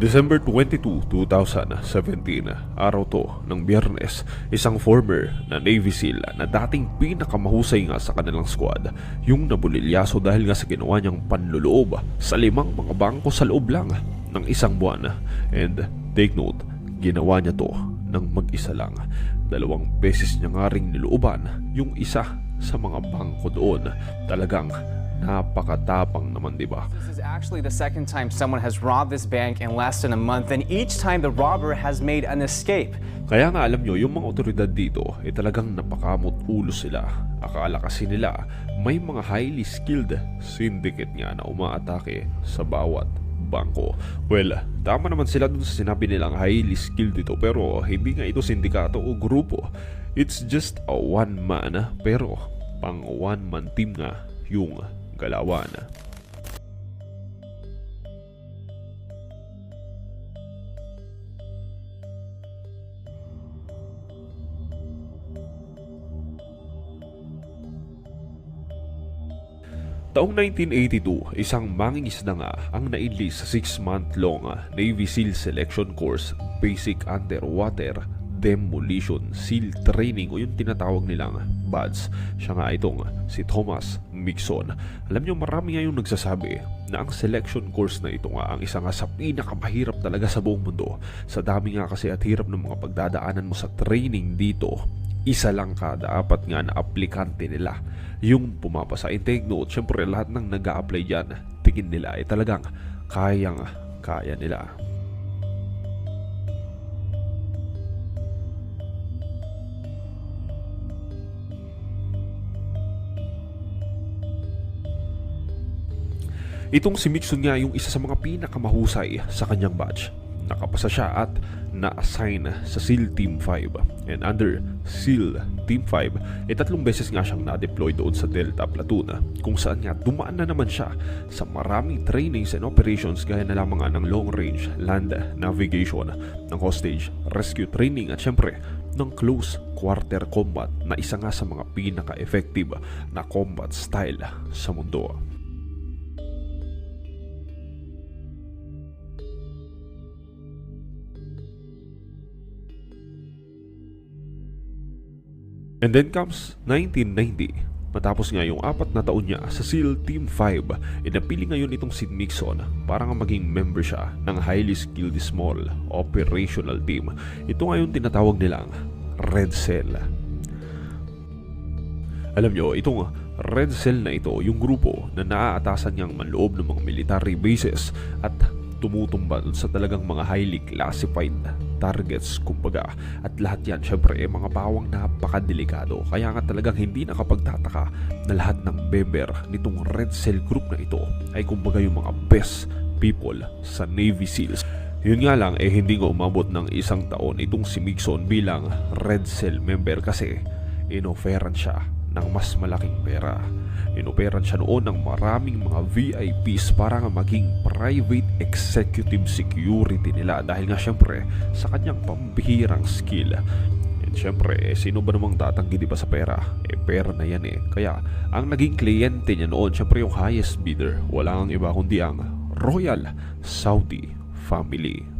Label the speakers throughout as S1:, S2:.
S1: December 22, 2017, araw to ng biyernes, isang former na Navy SEAL na dating pinakamahusay nga sa kanilang squad, yung nabulilyaso dahil nga sa ginawa niyang panluloob sa limang mga bangko sa loob lang ng isang buwan. And take note, ginawa niya to ng mag-isa lang. Dalawang beses niya nga ring nilooban yung isa sa mga bangko doon. Talagang napakatapang naman, di ba?
S2: This is actually the second time someone has robbed this bank in less than a month, and each time the robber has made an escape.
S1: Kaya nga alam nyo, yung mga otoridad dito ay talagang napakamot ulo sila. Akala kasi nila may mga highly skilled syndicate nga na umaatake sa bawat bangko. Well, tama naman sila dun sa sinabi nilang highly skilled ito pero hindi nga ito sindikato o grupo. It's just a one man pero pang one man team nga yung galawan. Taong 1982, isang mangingisda nga ang naenlist sa 6-month-long Navy SEAL Selection Course Basic Underwater Demolition SEAL Training o yung tinatawag nilang BADS. Siya nga itong si Thomas Mixon. Alam nyo marami nga yung nagsasabi na ang selection course na ito nga ang isa nga sa pinakamahirap talaga sa buong mundo. Sa dami nga kasi at hirap ng mga pagdadaanan mo sa training dito, isa lang kada apat nga na aplikante nila yung pumapasa. And take note, syempre lahat ng nag apply dyan, tingin nila ay talagang kayang kaya nila. Itong si Mixon nga yung isa sa mga pinakamahusay sa kanyang batch. Nakapasa siya at na-assign sa SEAL Team 5. And under SEAL Team 5, eh tatlong beses nga siyang na-deploy doon sa Delta Platoon kung saan nga dumaan na naman siya sa maraming trainings and operations gaya na lamang ng long range land navigation, ng hostage rescue training at syempre ng close quarter combat na isa nga sa mga pinaka-effective na combat style sa mundo. And then comes 1990. Matapos nga yung apat na taon niya sa SEAL Team 5, inapili ngayon itong si Nixon para nga maging member siya ng highly skilled small operational team. Ito nga yung tinatawag nilang Red Cell. Alam nyo, itong Red Cell na ito, yung grupo na naaatasan niyang manloob ng mga military bases at tumutumba sa talagang mga highly classified targets kumbaga. At lahat yan syempre eh, mga bawang napakadelikado. Kaya nga talagang hindi nakapagtataka na lahat ng member nitong Red Cell group na ito ay kumbaga yung mga best people sa Navy SEALs. Yun nga lang eh hindi nga umabot ng isang taon itong si Mixon bilang Red Cell member kasi inoferan siya ng mas malaking pera. Inoperan siya noon ng maraming mga VIPs para nga maging private executive security nila dahil nga syempre sa kanyang pambihirang skill. And syempre, eh, sino ba namang tatanggi di ba sa pera? Eh, pera na yan eh. Kaya, ang naging kliyente niya noon, syempre yung highest bidder, wala ang iba kundi ang Royal Saudi Family.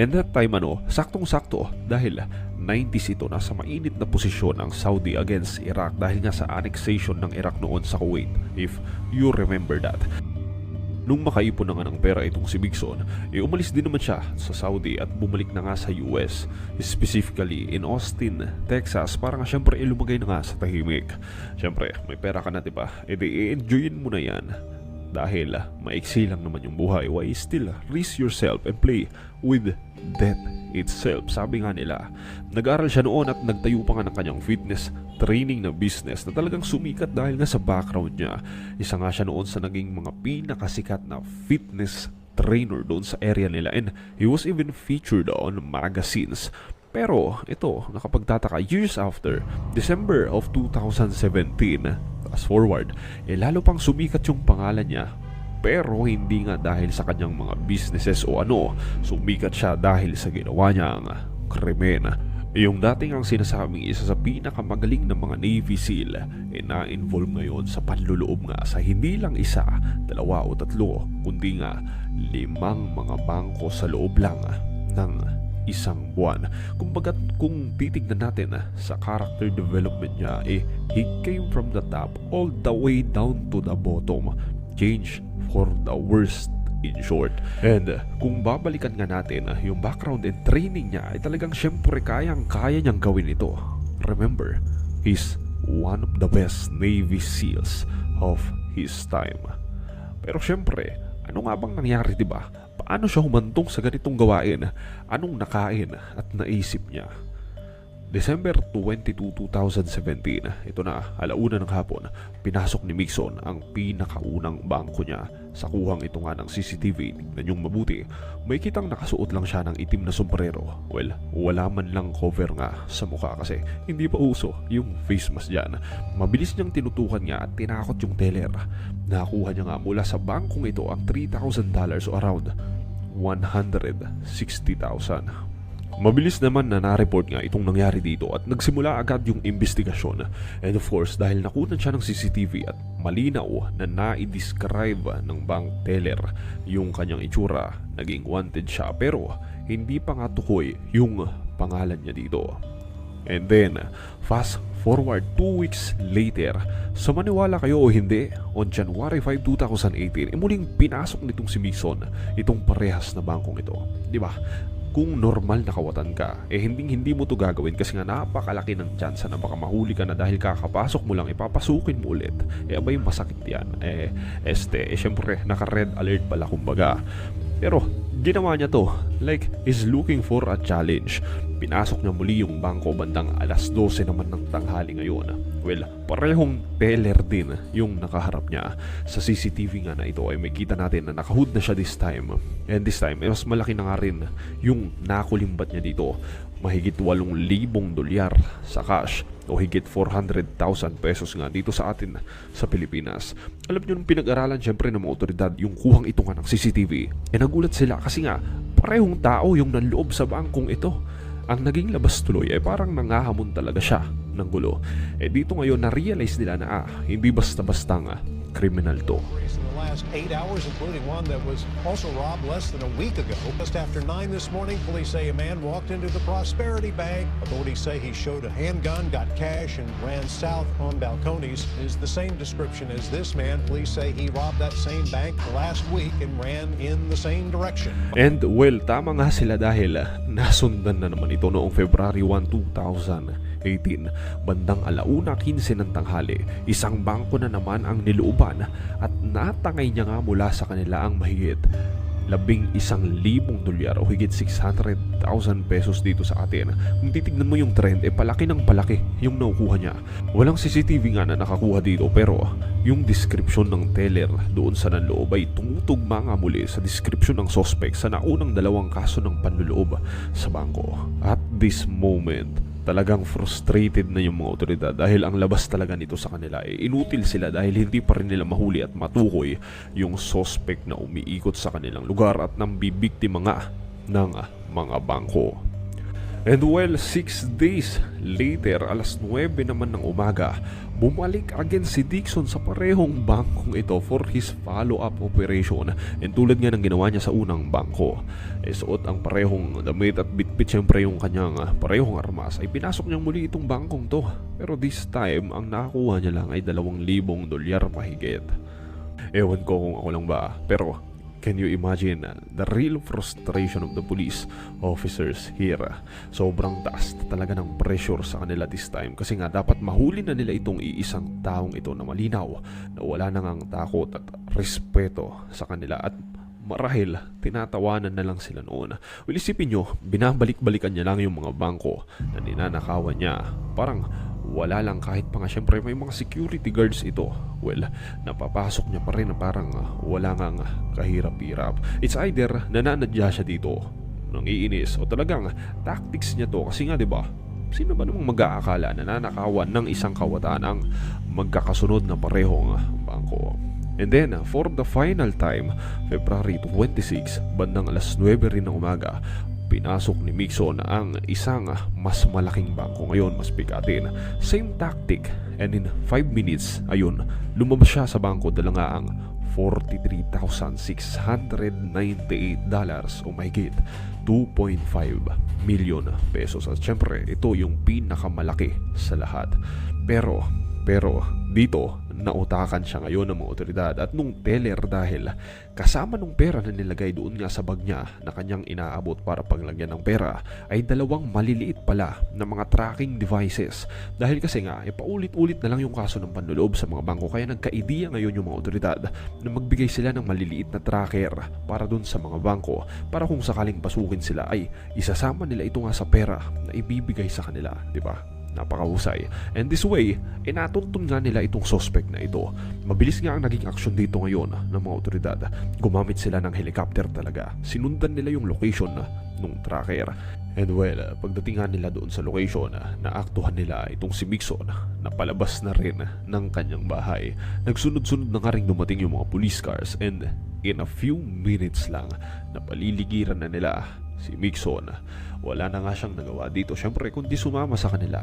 S1: And that time ano, saktong-sakto dahil 90s ito nasa mainit na posisyon ang Saudi against Iraq dahil nga sa annexation ng Iraq noon sa Kuwait if you remember that. Nung makaipon na nga ng pera itong si Bigson, eh umalis din naman siya sa Saudi at bumalik na nga sa US, specifically in Austin, Texas para nga syempre ilumagay na nga sa tahimik. Syempre, may pera ka na diba? E di enjoyin mo na yan dahil maiksi lang naman yung buhay, why still risk yourself and play with death itself? Sabi nga nila, nag-aral siya noon at nagtayo pa nga ng kanyang fitness training na business na talagang sumikat dahil nga sa background niya. Isa nga siya noon sa naging mga pinakasikat na fitness trainer doon sa area nila and he was even featured on magazines. Pero ito, nakapagtataka years after, December of 2017, fast forward, eh lalo pang sumikat yung pangalan niya. Pero hindi nga dahil sa kanyang mga businesses o ano, sumikat siya dahil sa ginawa niyang krimen. Yung dating ang sinasabing isa sa pinakamagaling na mga Navy SEAL ay na-involve ngayon sa panluloob nga sa hindi lang isa, dalawa o tatlo, kundi nga limang mga bangko sa loob lang ng isang buwan. Kumbaga kung titignan natin ah, sa character development niya, eh, he came from the top all the way down to the bottom. Change for the worst in short. And uh, kung babalikan nga natin uh, yung background and training niya ay talagang syempre kayang kaya niyang gawin ito. Remember, he's one of the best Navy SEALs of his time. Pero syempre, ano nga bang nangyari 'di ba? Paano siya humantong sa ganitong gawain? Anong nakain at naisip niya? December 22, 2017, ito na, alauna ng hapon, pinasok ni Mixon ang pinakaunang bangko niya. Sa kuhang ito nga ng CCTV, tignan yung mabuti, may kitang nakasuot lang siya ng itim na sombrero. Well, wala man lang cover nga sa mukha kasi hindi pa uso yung face mask dyan. Mabilis niyang tinutukan niya at tinakot yung teller. Nakakuha niya nga mula sa bangkong ito ang $3,000 o around 160,000. Mabilis naman na na-report nga itong nangyari dito at nagsimula agad yung investigasyon. And of course, dahil nakunan siya ng CCTV at malinaw na na-describe ng bank teller yung kanyang itsura, naging wanted siya pero hindi pa nga tukoy yung pangalan niya dito. And then, fast forward 2 weeks later, sa maniwala kayo o hindi, on January 5, 2018, eh muling pinasok nitong si Mason itong parehas na bangkong ito. Di ba? Kung normal na kawatan ka, eh hindi hindi mo to gagawin kasi nga napakalaki ng tsansa na baka mahuli ka na dahil kakapasok mo lang, ipapasukin mo ulit. Eh abay masakit yan. Eh, este, eh syempre, naka-red alert pala kumbaga. Pero ginawa niya to like is looking for a challenge. Pinasok niya muli yung bangko bandang alas 12 naman ng tanghali ngayon. Well, parehong teller din yung nakaharap niya. Sa CCTV nga na ito ay may kita natin na nakahood na siya this time. And this time, mas malaki na nga rin yung nakulimbat niya dito. Mahigit 8,000 dolyar sa cash o higit 400,000 pesos nga dito sa atin sa Pilipinas. Alam nung pinag-aralan syempre ng mga otoridad yung kuhang ito nga ng CCTV, eh nagulat sila kasi nga parehong tao yung nanloob sa bangkong ito. Ang naging labas tuloy ay parang nangahamon talaga siya ng gulo. Eh dito ngayon na-realize nila na ah, hindi basta-basta nga criminal to.
S3: Last eight hours, including one that was also robbed less than a week ago. Just after nine this morning, police say a man walked into the Prosperity Bank. Authorities say he showed a handgun, got cash, and ran south on balconies. Is the same description as this man. Police say he robbed that same bank last week and ran in the same direction.
S1: And well, tama nga sila dahil ah, nasundan na naman ito noong February 1, 2018. Bandang alauna 15 ng tanghali, isang bangko na naman ang nilooban at natangay niya nga mula sa kanila ang mahigit labing isang libong dolyar o higit 600,000 pesos dito sa atin. Kung titignan mo yung trend, eh palaki ng palaki yung nakukuha niya. Walang CCTV nga na nakakuha dito pero yung description ng teller doon sa nanloob ay tumutugma nga muli sa description ng suspect sa naunang dalawang kaso ng panluloob sa bangko. At this moment, talagang frustrated na yung mga otoridad dahil ang labas talaga nito sa kanila ay inutil sila dahil hindi pa rin nila mahuli at matukoy yung suspect na umiikot sa kanilang lugar at nang bibiktima nga ng mga bangko. And well, 6 days later, alas 9 naman ng umaga, bumalik again si Dixon sa parehong bangkong ito for his follow-up operation. And tulad nga ng ginawa niya sa unang bangko, eh, suot ang parehong damit at bitbit syempre yung kanyang ah, parehong armas, ay pinasok niya muli itong bangkong to. Pero this time, ang nakakuha niya lang ay 2,000 dolyar mahigit. Ewan ko kung ako lang ba, pero Can you imagine uh, the real frustration of the police officers here? Sobrang taas talaga ng pressure sa kanila this time kasi nga dapat mahuli na nila itong iisang taong ito na malinaw na wala nang ang takot at respeto sa kanila at marahil tinatawanan na lang sila noon. Well, isipin nyo, binabalik-balikan niya lang yung mga bangko na ninanakawan niya. Parang wala lang kahit pa nga syempre may mga security guards ito. Well, napapasok niya pa rin na parang ah, wala nga kahirap-hirap. It's either nananadya siya dito nang iinis o talagang tactics niya to kasi nga 'di ba? Sino ba namang mag-aakala na nanakawan ng isang kawatan ang magkakasunod na parehong ah, bangko? And then, for the final time, February 26, bandang alas 9 rin ng umaga, pinasok ni Mixon ang isang mas malaking bangko ngayon, mas bikatin. Same tactic and in 5 minutes, ayun, lumabas siya sa bangko dala nga ang $43,698 dollars o mahigit 2.5 million pesos. At syempre, ito yung pinakamalaki sa lahat. Pero, pero dito, nautakan siya ngayon ng mga otoridad. At nung teller dahil kasama nung pera na nilagay doon nga sa bag niya na kanyang inaabot para paglagyan ng pera ay dalawang maliliit pala na mga tracking devices. Dahil kasi nga eh, paulit-ulit na lang yung kaso ng panluloob sa mga bangko. Kaya nagkaidiya ngayon yung mga otoridad na magbigay sila ng maliliit na tracker para doon sa mga bangko para kung sakaling pasukin sila ay isasama nila ito nga sa pera na ibibigay sa kanila, di ba? Napakahusay. And this way, eh natuntun nga nila itong suspect na ito. Mabilis nga ang naging aksyon dito ngayon ng mga otoridad. Gumamit sila ng helicopter talaga. Sinundan nila yung location ng tracker. And well, pagdating nga nila doon sa location, naaktuhan nila itong si Mixon na palabas na rin ng kanyang bahay. Nagsunod-sunod na nga rin dumating yung mga police cars and in a few minutes lang, napaliligiran na nila si Mixon. Wala na nga siyang nagawa dito syempre kundi sumama sa kanila.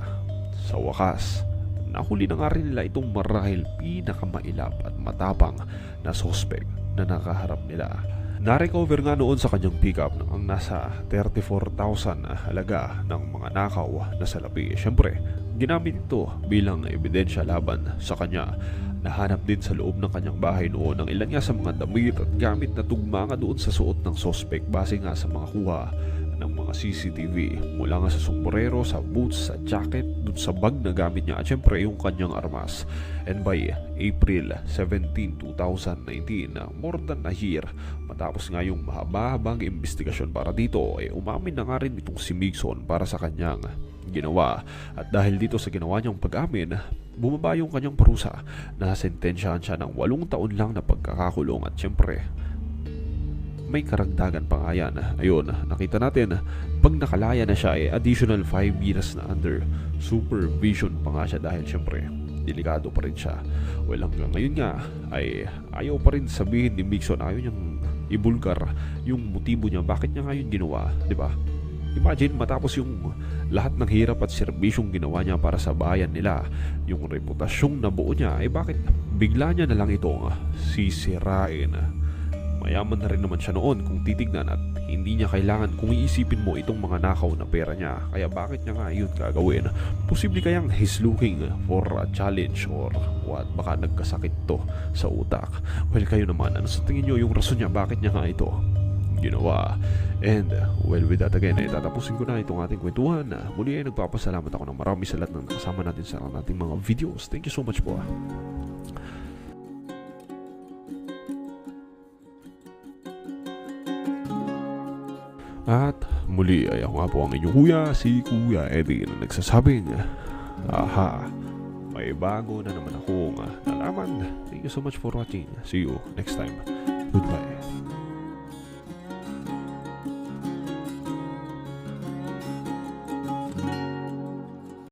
S1: Sa wakas, nahuli na nga rin nila itong marahil pinakamailap at matapang na suspect na nakaharap nila. Na-recover nga noon sa kanyang pickup ang nasa 34,000 na halaga ng mga nakaw na salapi. Siyempre, ginamit ito bilang ebidensya laban sa kanya. Nahanap din sa loob ng kanyang bahay noon ang ilan nga sa mga damit at gamit na tugma nga doon sa suot ng suspect base nga sa mga kuha ng mga CCTV mula nga sa sombrero, sa boots, sa jacket, dun sa bag na gamit niya at syempre yung kanyang armas. And by April 17, 2019, na more than a year, matapos nga yung mahaba-habang investigasyon para dito, eh umamin na nga rin itong si Mixon para sa kanyang ginawa. At dahil dito sa ginawa niyang pag-amin, bumaba yung kanyang parusa na sentensyahan siya ng walong taon lang na pagkakakulong at syempre may karagdagan pa nga yan. Ayun, nakita natin, pag nakalaya na siya, eh, additional 5 years na under supervision pa nga siya dahil syempre, delikado pa rin siya. Well, hanggang ngayon nga, ay ayaw pa rin sabihin ni Mixon, ayaw niyang ibulgar yung motibo niya, bakit niya nga yun ginawa, di ba? Imagine matapos yung lahat ng hirap at serbisyong ginawa niya para sa bayan nila, yung reputasyong nabuo niya, eh bakit bigla niya na lang itong sisirain? Mayaman na rin naman siya noon kung titignan at hindi niya kailangan kung iisipin mo itong mga nakaw na pera niya. Kaya bakit niya nga yun gagawin? Posible kayang he's looking for a challenge or what? Baka nagkasakit to sa utak. Well, kayo naman, ano sa tingin niyo yung rason niya? Bakit niya nga ito? Ginawa. And, well, with that again, eh, tatapusin ko na itong ating kwentuhan. Muli ay nagpapasalamat ako ng marami sa lahat ng kasama natin sa ating mga videos. Thank you so much po. ah. At muli ay ako nga po ang inyong kuya, si Kuya Eddie na nagsasabing, Aha, may bago na naman akong nalaman. Thank you so much for watching. See you next time. Goodbye.